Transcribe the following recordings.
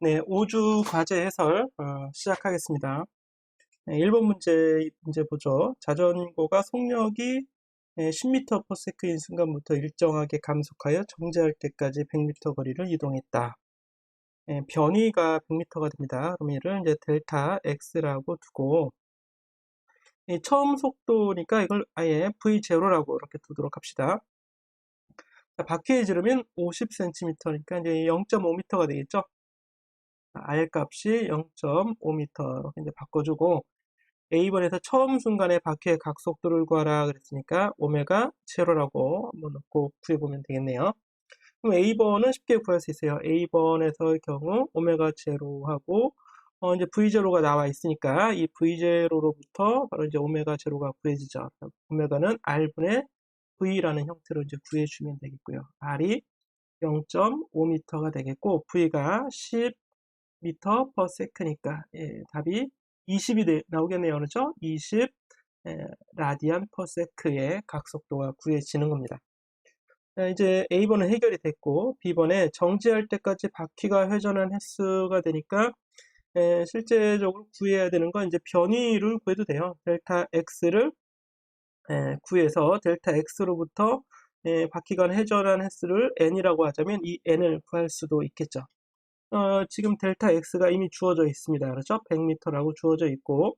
네, 5주 과제 해설 어, 시작하겠습니다. 네, 1번 문제 문제 보죠. 자전거가 속력이 10m/s인 순간부터 일정하게 감속하여 정지할 때까지 100m 거리를 이동했다. 네, 변이가 100m가 됩니다. 그럼 이를 이제 델타 x라고 두고 이 처음 속도니까 이걸 아예 v0라고 이렇게 두도록 합시다. 자, 바퀴에 지르면 50cm니까 이제 0.5m가 되겠죠. R 값이 0.5m 이렇게 이제 바꿔주고 A번에서 처음 순간에 바퀴의 각속도를 구하라 그랬으니까 오메가 제로라고 한번 넣고 구해보면 되겠네요. 그럼 A번은 쉽게 구할 수 있어요. A번에서의 경우 오메가 제로하고 어 이제 V0가 나와 있으니까 이 V0로부터 바로 이제 오메가 제로가 구해지죠. 오메가는 R분의 V라는 형태로 이제 구해주면 되겠고요. R이 0.5m가 되겠고 V가 10 미터 퍼 세크니까 예, 답이 20이 되, 나오겠네요. 그렇죠? 20 예, 라디안 퍼 세크의 각속도가 구해지는 겁니다. 자, 이제 A번은 해결이 됐고 B번에 정지할 때까지 바퀴가 회전한 횟수가 되니까 예, 실제적으로 구해야 되는 건 이제 변이를 구해도 돼요. 델타 X를 예, 구해서 델타 X로부터 예, 바퀴가 회전한 횟수를 N이라고 하자면 이 N을 구할 수도 있겠죠. 어, 지금 델타 X가 이미 주어져 있습니다. 그렇죠? 100m라고 주어져 있고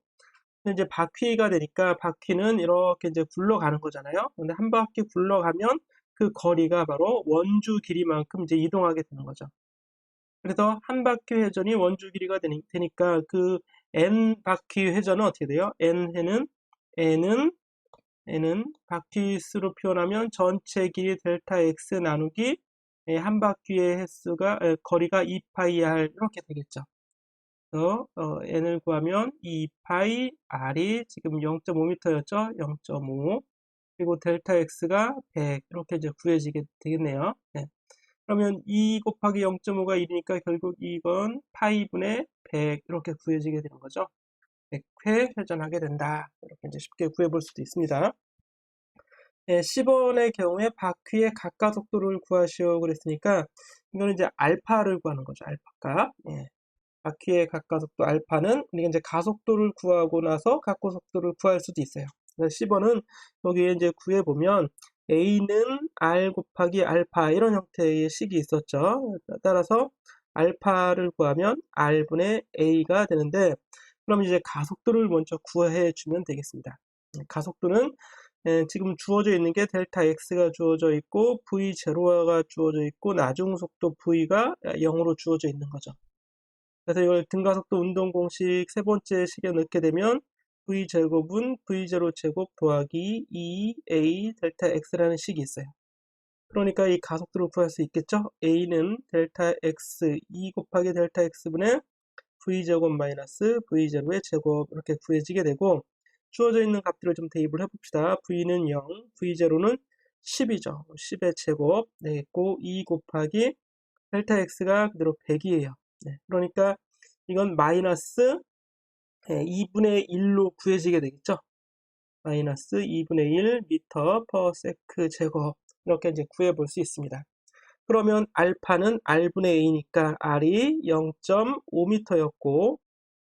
이제 바퀴가 되니까 바퀴는 이렇게 이제 굴러가는 거잖아요. 근데 한 바퀴 굴러가면 그 거리가 바로 원주 길이만큼 이제 이동하게 되는 거죠. 그래서 한 바퀴 회전이 원주 길이가 되니까 그 n 바퀴 회전은 어떻게 돼요? n은 n은 n은 바퀴 수로 표현하면 전체 길이 델타 x 나누기 예, 한 바퀴의 횟수가 거리가 2파이 r 이렇게 되겠죠. 그래서 어, n을 구하면 2파이 r이 지금 0.5m였죠. 0.5 그리고 델타 x가 100 이렇게 이제 구해지게 되겠네요. 네. 그러면 2 곱하기 0.5가 1이니까 결국 이건 파이분의 100 이렇게 구해지게 되는 거죠. 100회 회전하게 된다. 이렇게 이제 쉽게 구해볼 수도 있습니다. 예, 10원의 경우에 바퀴의 가까속도를 구하시오 그랬으니까 이거는 이제 알파를 구하는 거죠. 알파값. 예. 바퀴의 가까속도 알파는 우리가 이제 가속도를 구하고 나서 각고 속도를 구할 수도 있어요. 그래서 10원은 여기에 이제 구해 보면 A는 R 곱하기 알파 이런 형태의 식이 있었죠. 따라서 알파를 구하면 R분의 A가 되는데 그럼 이제 가속도를 먼저 구해 주면 되겠습니다. 가속도는 예, 지금 주어져 있는 게 델타 x가 주어져 있고 v0가 주어져 있고 나중 속도 v가 0으로 주어져 있는 거죠. 그래서 이걸 등가속도 운동 공식 세 번째 식에 넣게 되면 v 제곱은 v0 제곱 더하기 2a 델타 x라는 식이 있어요. 그러니까 이 가속도를 구할 수 있겠죠? a는 델타 x 2 곱하기 델타 x분의 v 제곱 마이너스 v0의 제곱 이렇게 구해지게 되고 주어져 있는 값들을 좀 대입을 해봅시다. v는 0, v0는 10이죠. 10의 제곱 되겠고 2 곱하기 델타 x가 그대로 100이에요. 네, 그러니까 이건 마이너스 2분의 1로 구해지게 되겠죠. 마이너스 2분의 1 미터 퍼 세크 제곱 이렇게 이제 구해볼 수 있습니다. 그러면 알파는 r분의 a니까 r이 0.5m였고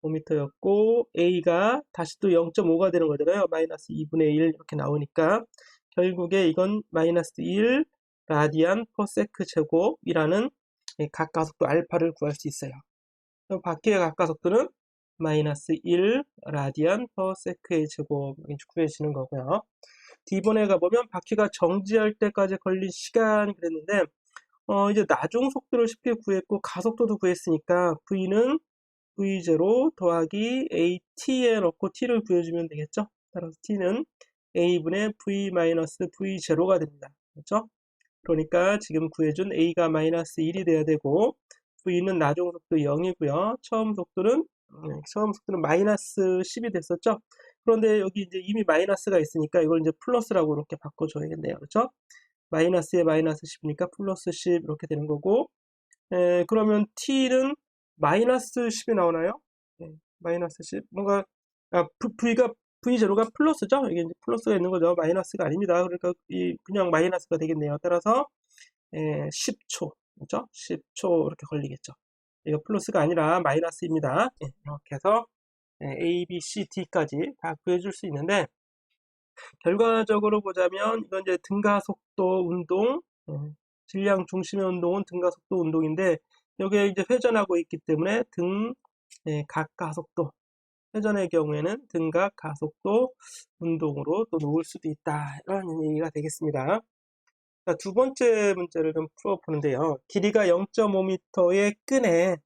5m였고 A가 다시 또 0.5가 되는 거잖아요. 마이너스 2분의 1 이렇게 나오니까 결국에 이건 마이너스 1 라디안 퍼 세크 제곱이라는 각가속도 알파를 구할 수 있어요. 바퀴의 각가속도는 마이너스 1 라디안 퍼 세크의 제곱 구해지는 거고요. D번에 가보면 바퀴가 정지할 때까지 걸린 시간 그랬는데 어, 이제 나중 속도를 쉽게 구했고 가속도도 구했으니까 V는 v0 더하기 at에 넣고 t를 구해주면 되겠죠. 따라서 t는 a분의 v-v0가 됩니다. 그렇죠? 그러니까 지금 구해준 a가 마이너스 1이 돼야 되고 v는 나중 속도 0이고요. 처음 속도는 네, 처음 속도는 마이너스 10이 됐었죠. 그런데 여기 이제 이미 마이너스가 있으니까 이걸 이제 플러스라고 이렇게 바꿔줘야겠네요. 그렇죠? 마이너스에 마이너스 10이니까 플러스 10 이렇게 되는 거고 에, 그러면 t는 마이너스 10이 나오나요? 네, 마이너스 10. 뭔가, 아, V가, V0가 플러스죠? 이게 이제 플러스가 있는 거죠. 마이너스가 아닙니다. 그러니까 이 그냥 마이너스가 되겠네요. 따라서, 예, 10초. 그죠? 10초 이렇게 걸리겠죠. 이거 플러스가 아니라 마이너스입니다. 예, 이렇게 해서 예, A, B, C, D까지 다 구해줄 수 있는데 결과적으로 보자면 이건 이제 등가속도 운동, 예, 질량 중심의 운동은 등가속도 운동인데 여기에 이제 회전하고 있기 때문에 등 예, 각가속도 회전의 경우에는 등각 가속도 운동으로 또 놓을 수도 있다 이런 얘기가 되겠습니다. 자, 두 번째 문제를 좀 풀어보는데요. 길이가 0.5m의 끈에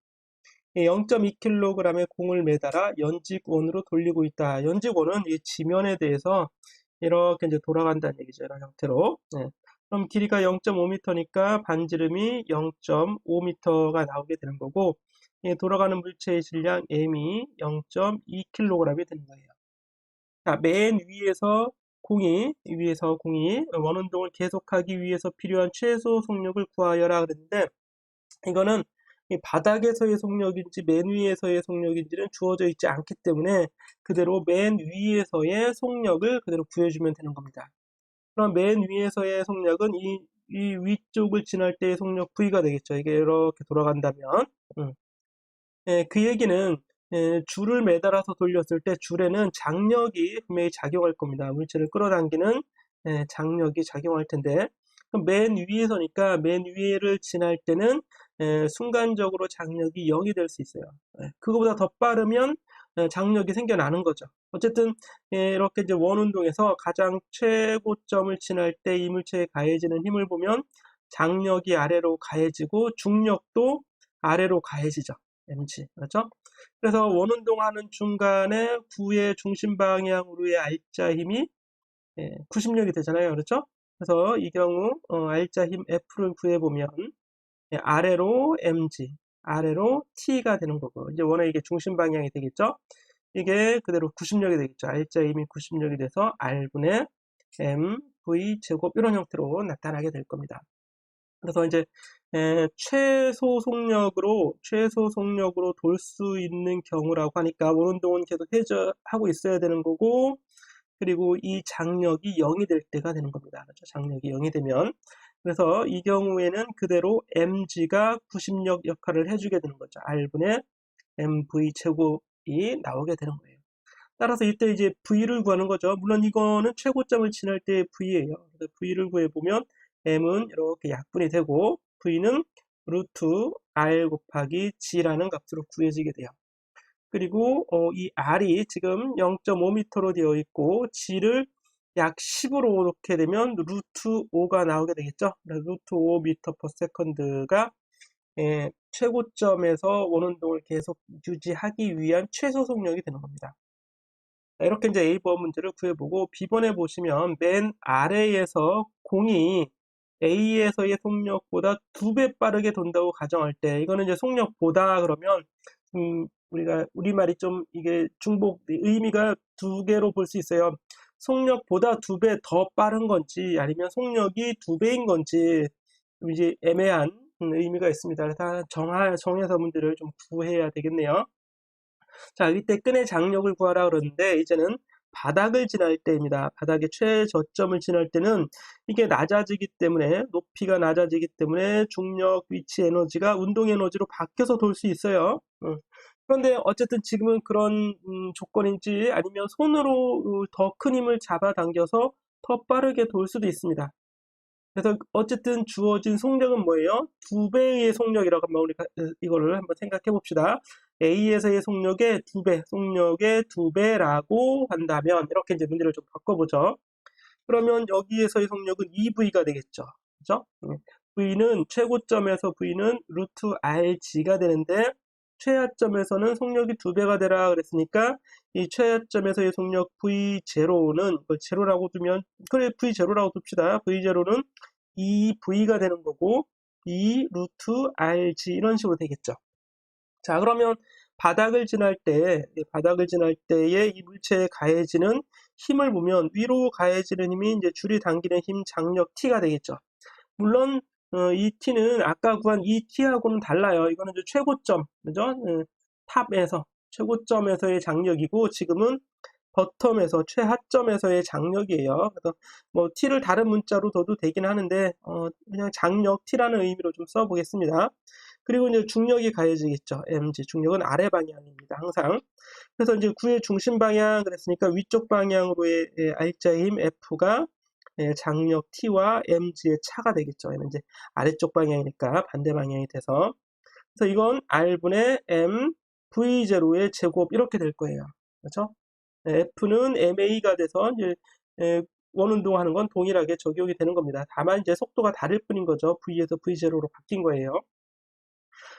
0.2kg의 공을 매달아 연직원으로 돌리고 있다. 연직원은 이 지면에 대해서 이렇게 이제 돌아간다는 얘기죠. 이런 형태로. 네. 그럼 길이가 0.5m니까 반지름이 0.5m가 나오게 되는 거고, 예, 돌아가는 물체의 질량 m이 0.2kg이 되는 거예요. 자, 맨 위에서 공이, 위에서 공이 원운동을 계속하기 위해서 필요한 최소 속력을 구하여라 그랬는데, 이거는 이 바닥에서의 속력인지 맨 위에서의 속력인지는 주어져 있지 않기 때문에 그대로 맨 위에서의 속력을 그대로 구해주면 되는 겁니다. 그럼 맨 위에서의 속력은 이, 이 위쪽을 지날 때의 속력 V가 되겠죠. 이게 이렇게 돌아간다면. 음. 예, 그 얘기는 예, 줄을 매달아서 돌렸을 때 줄에는 장력이 분명히 작용할 겁니다. 물체를 끌어당기는 예, 장력이 작용할 텐데 맨 위에서니까 맨 위를 지날 때는 예, 순간적으로 장력이 0이 될 수 있어요. 예, 그거보다 더 빠르면 예, 장력이 생겨나는 거죠. 어쨌든 예, 이렇게 이제 원운동에서 가장 최고점을 지날 때 이물체에 가해지는 힘을 보면 장력이 아래로 가해지고 중력도 아래로 가해지죠. mg 그렇죠? 그래서 원운동하는 중간에 구의 중심 방향으로의 알자 힘이 예, 90력이 되잖아요. 그렇죠? 그래서 이 경우 어, 알자 힘 F를 구해보면 예, 아래로 mg, 아래로 t가 되는 거고 이제 원의 이게 중심 방향이 되겠죠. 이게 그대로 90력이 되겠죠. 알자 힘이 90력이 돼서 r분의 m, v 제곱 이런 형태로 나타나게 될 겁니다. 그래서 이제 에, 최소 속력으로 최소 속력으로 돌 수 있는 경우라고 하니까 원운동은 계속 해저하고 있어야 되는 거고 그리고 이 장력이 0이 될 때가 되는 겁니다. 그렇죠? 장력이 0이 되면 그래서 이 경우에는 그대로 mg가 90력 역할을 해주게 되는 거죠. r분의 mv 제곱이 나오게 되는 거예요. 따라서 이때 이제 v를 구하는 거죠. 물론 이거는 최고점을 지날 때의 v예요. v를 구해보면 m은 이렇게 약분이 되고 v는 루트 r 곱하기 g라는 값으로 구해지게 돼요. 그리고 어, 이 r이 지금 0.5m로 되어 있고 g를 약 10으로 놓게 되면 루트 5가 나오게 되겠죠. 루트 5m per second가 예, 최고점에서 원운동을 계속 유지하기 위한 최소 속력이 되는 겁니다. 이렇게 이제 A번 문제를 구해보고 B번에 보시면 맨 아래에서 공이 A에서의 속력보다 두 배 빠르게 돈다고 가정할 때 이거는 이제 속력보다 그러면 음, 우리가 우리말이 좀 이게 중복 의미가 두 개로 볼 수 있어요. 속력보다 두 배 더 빠른 건지 아니면 속력이 두 배인 건지 이제 애매한 의미가 있습니다. 그래서 정하, 정해서 문제를 좀 구해야 되겠네요. 자, 이때 끈의 장력을 구하라 그러는데 이제는 바닥을 지날 때입니다. 바닥의 최저점을 지날 때는 이게 낮아지기 때문에 높이가 낮아지기 때문에 중력, 위치, 에너지가 운동 에너지로 바뀌어서 돌 수 있어요. 그런데 어쨌든 지금은 그런 음, 조건인지 아니면 손으로 더 큰 힘을 잡아당겨서 더 빠르게 돌 수도 있습니다. 그래서 어쨌든 주어진 속력은 뭐예요? 두 배의 속력이라고 한번 우리 이거를 한번 생각해 봅시다. A에서의 속력의 두 배, 속력의 두 배라고 한다면 이렇게 이제 문제를 좀 바꿔보죠. 그러면 여기에서의 속력은 2V가 되겠죠. 그죠? V는 최고점에서 V는 루트 RG가 되는데 최하점에서는 속력이 두 배가 되라 그랬으니까 이 최하점에서의 속력 V0는 이걸 제로라고 두면 그래 V0라고 둡시다. V0는 2V가 되는 거고 2 루트 RG 이런 식으로 되겠죠. 자 그러면 바닥을 지날 때 바닥을 지날 때에 이 물체에 가해지는 힘을 보면 위로 가해지는 힘이 이제 줄이 당기는 힘 장력 T가 되겠죠. 물론 어, 이 T는 아까 구한 이 T하고는 달라요. 이거는 이제 최고점, 그죠? 어, 탑에서, 최고점에서의 장력이고, 지금은 버텀에서, 최하점에서의 장력이에요. 그래서 뭐 T를 다른 문자로 둬도 되긴 하는데, 어, 그냥 장력 T라는 의미로 좀 써보겠습니다. 그리고 이제 중력이 가해지겠죠. mg. 중력은 아래 방향입니다. 항상. 그래서 이제 구의 중심 방향 그랬으니까 위쪽 방향으로의 예, R자의 힘 F가 예, 장력 T와 mg의 차가 되겠죠. 얘는 이제 아래쪽 방향이니까 반대 방향이 돼서. 그래서 이건 R분의 m V0의 제곱 이렇게 될 거예요. 그렇죠? 예, F는 ma가 돼서 이제 예, 원운동하는 건 동일하게 적용이 되는 겁니다. 다만 이제 속도가 다를 뿐인 거죠. V에서 V0로 바뀐 거예요.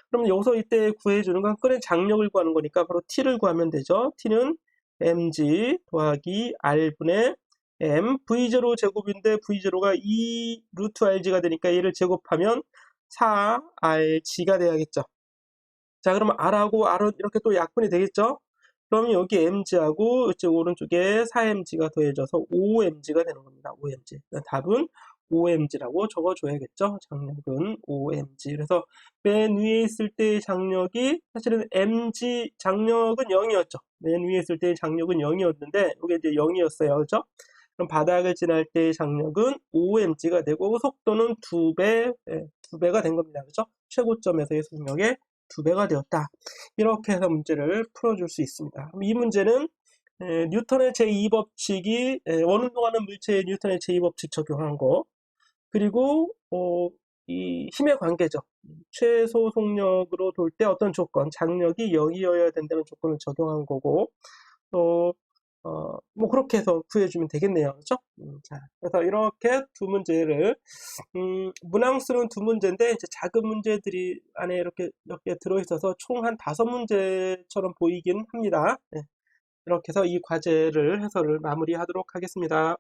그럼 여기서 이때 구해주는 건 끈의 장력을 구하는 거니까 바로 T를 구하면 되죠. T는 mg 더하기 r분의 m v0 제곱인데 v0가 2 루트 rg가 되니까 얘를 제곱하면 4rg가 돼야겠죠. 자 그러면 r하고 r은 이렇게 또 약분이 되겠죠. 그럼 여기 mg하고 이쪽 오른쪽에 4mg가 더해져서 5mg가 되는 겁니다. 5mg. 답은 5mg라고 적어줘야겠죠. 장력은 5mg. 그래서 맨 위에 있을 때의 장력이 사실은 mg 장력은 0이었죠. 맨 위에 있을 때의 장력은 0이었는데 이게 이제 0이었어요. 그렇죠? 그럼 바닥을 지날 때의 장력은 5mg가 되고 속도는 2배, 예, 2배가 된 겁니다. 그렇죠? 최고점에서의 속력의 2배가 되었다. 이렇게 해서 문제를 풀어줄 수 있습니다. 이 문제는 에, 뉴턴의 제2법칙이 에, 원운동하는 물체의 뉴턴의 제2법칙 적용한 거 그리고 어, 이 힘의 관계죠. 최소 속력으로 돌 때 어떤 조건, 장력이 0이어야 된다는 조건을 적용한 거고 또 어, 뭐 그렇게 해서 구해주면 되겠네요. 그렇죠? 음, 자, 그래서 이렇게 두 문제를 음, 문항수는 두 문제인데 이제 작은 문제들이 안에 이렇게 몇 개 들어있어서 총 한 다섯 문제처럼 보이긴 합니다. 네. 이렇게 해서 이 과제를 해설을 마무리하도록 하겠습니다.